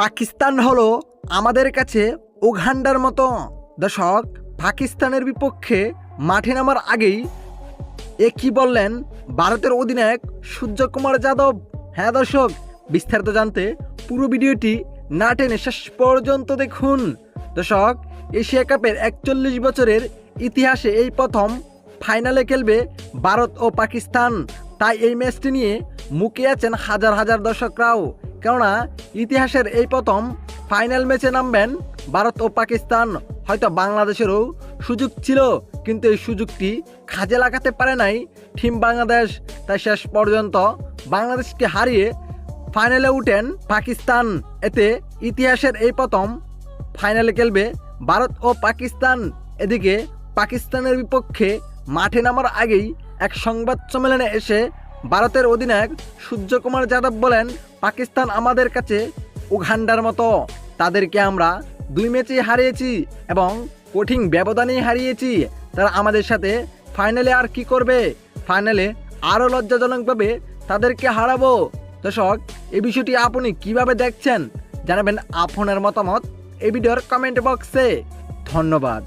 পাকিস্তান হলো আমাদের কাছে উগান্ডার মতো। দর্শক, পাকিস্তানের বিপক্ষে মাঠে নামার আগেই এ কি বললেন ভারতের অধিনায়ক সূর্যকুমার যাদব? হ্যাঁ দর্শক, বিস্তারিত জানতে পুরো ভিডিওটি না টেনে শেষ পর্যন্ত দেখুন। দর্শক, এশিয়া কাপের একচল্লিশ বছরের ইতিহাসে এই প্রথম ফাইনালে খেলবে ভারত ও পাকিস্তান। তাই এই ম্যাচটি নিয়ে মুখে আছেন হাজার হাজার দর্শকরাও। কেননা ইতিহাসের এই প্রথম ফাইনাল ম্যাচে নামবেন ভারত ও পাকিস্তান। হয়তো বাংলাদেশেরও সুযোগ ছিল, কিন্তু এই সুযোগটি কাজে লাগাতে পারে নাই টিম বাংলাদেশ। তাই শেষ পর্যন্ত বাংলাদেশকে হারিয়ে ফাইনালে উঠেন পাকিস্তান। এতে ইতিহাসের এই প্রথম ফাইনালে খেলবে ভারত ও পাকিস্তান। এদিকে পাকিস্তানের বিপক্ষে মাঠে নামার আগেই এক সংবাদ সম্মেলনে এসে ভারতের অধিনায়ক সূর্যকুমার যাদব বলেন, পাকিস্তান আমাদের কাছে উগান্ডার মতো। তাদেরকে আমরা দুই ম্যাচে হারিয়েছি এবং কঠিন ব্যবধানেই হারিয়েছি। তারা আমাদের সাথে ফাইনালে আর কি করবে? ফাইনালে আরও লজ্জাজনকভাবে তাদেরকে হারাবো। দর্শক, এই বিষয়টি আপনি কীভাবে দেখছেন? জানাবেন আপনার মতামত এই ভিডিওর কমেন্ট বক্সে। ধন্যবাদ।